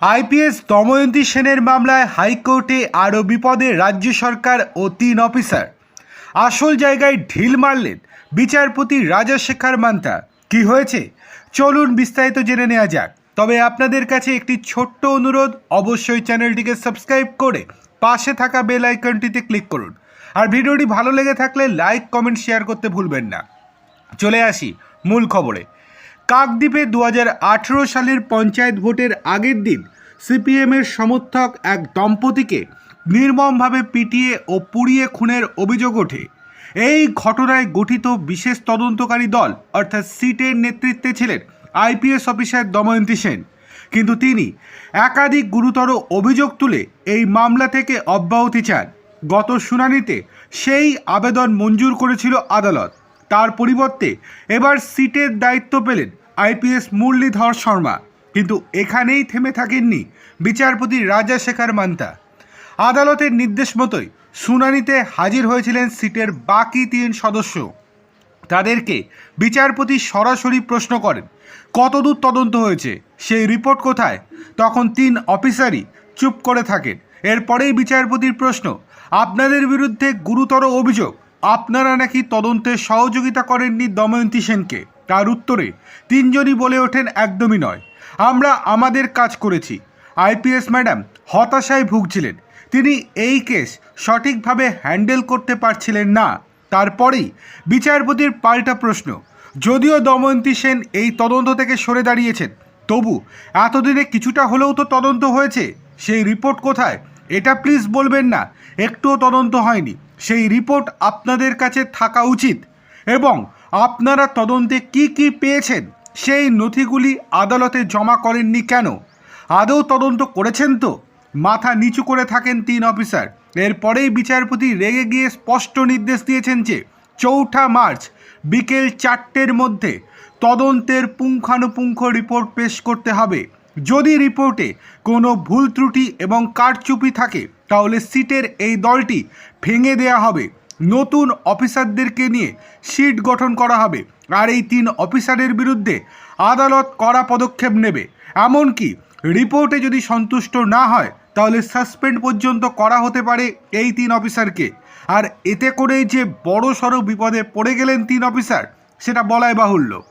IPS Damayanti সেনের মামলায় হাইকোর্টে আরও বিপদে রাজ্য সরকার ও তিন অফিসার। আসল জায়গায় ঢিল মারলেন বিচারপতি রাজাশেখর মান্তা। কি হয়েছে? চলুন বিস্তারিত জেনে নেওয়া যাক। তবে আপনাদের কাছে একটি ছোট্ট অনুরোধ, অবশ্যই চ্যানেলটিকে সাবস্ক্রাইব করে পাশে থাকা বেল আইকনটিতে ক্লিক করুন। আর ভিডিওটি ভালো লেগে থাকলে লাইক, কমেন্ট, শেয়ার করতে ভুলবেন না। চলে আসি মূল খবরে। কাকদ্বীপে দু হাজার আঠেরো সালের পঞ্চায়েত ভোটের আগের দিন সিপিএমের সমর্থক এক দম্পতিকে নির্মমভাবে পিটিয়ে ও পুড়িয়ে খুনের অভিযোগ ওঠে। এই ঘটনায় গঠিত বিশেষ তদন্তকারী দল, অর্থাৎ সিটের নেতৃত্বে ছিলেন আইপিএস অফিসার দময়ন্তী সেন। কিন্তু তিনি একাধিক গুরুতর অভিযোগ তুলে এই মামলা থেকে অব্যাহতি চান। গত শুনানিতে সেই আবেদন মঞ্জুর করেছিল আদালত। তার পরিবর্তে এবার সিটের দায়িত্ব পেলেন আইপিএস মুরলীধর শর্মা। কিন্তু এখানেই থেমে থাকেননি বিচারপতি রাজা রাজাশেখর মান্তা। আদালতের নির্দেশ মতোই শুনানিতে হাজির হয়েছিলেন সিটের বাকি তিন সদস্য। তাদেরকে বিচারপতি সরাসরি প্রশ্ন করেন, কতদূর তদন্ত হয়েছে? সেই রিপোর্ট কোথায়? তখন তিন অফিসারই চুপ করে থাকেন। এরপরেই বিচারপতির প্রশ্ন, আপনাদের বিরুদ্ধে গুরুতর অভিযোগ, আপনারা নাকি তদন্তে সহযোগিতা করেননি দময়ন্তী সেনকে? তার উত্তরে? তিনজনই বলে ওঠেন একদমই নয়। আমরা আমাদের কাজ করেছি। আইপিএস ম্যাডাম হতাশায় ভুগছিলেন। তিনি এই কেস সঠিকভাবে হ্যান্ডেল করতে পারছিলেন না। তারপরেই বিচারপতির পাল্টা প্রশ্ন। যদিও দময়ন্তী সেন এই তদন্ত থেকে সরে দাঁড়িয়েছেন, তবু এতদিনে কিছুটা হলেও তো তদন্ত হয়েছে। সেই রিপোর্ট কোথায়? এটা প্লিজ বলবেন না। একটুও তদন্ত হয়নি। সেই রিপোর্ট আপনাদের কাছে থাকা উচিত। এবং আপনারা তদন্তে কি কি পেয়েছেন? সেই নথিগুলি আদালতে জমা করেননি কেন? আদৌ তদন্ত করেছেন তো? মাথা নিচু করে থাকেন তিন অফিসার। এরপরেই বিচারপতি রেগে গিয়ে স্পষ্ট নির্দেশ দিয়েছেন যে, চৌঠা মার্চ বিকেল চারটের মধ্যে তদন্তের পুঙ্খানুপুঙ্খ রিপোর্ট পেশ করতে হবে। যদি রিপোর্টে কোনো ভুল ত্রুটি এবং কারচুপি থাকে, তাহলে সিটের এই দলটি ভেঙে দেয়া হবে। নতুন অফিসারদেরকে নিয়ে সিট গঠন করা হবে। আর এই তিন অফিসারের বিরুদ্ধে আদালত কড়া পদক্ষেপ নেবে। এমনকি রিপোর্টে যদি সন্তুষ্ট না হয়, তাহলে সাসপেন্ড পর্যন্ত করা হতে পারে এই তিন অফিসারকে। আর এতে করে যে বড়সড় বিপদে পড়ে গেলেন তিন অফিসার, সেটা বলাই বাহুল্য।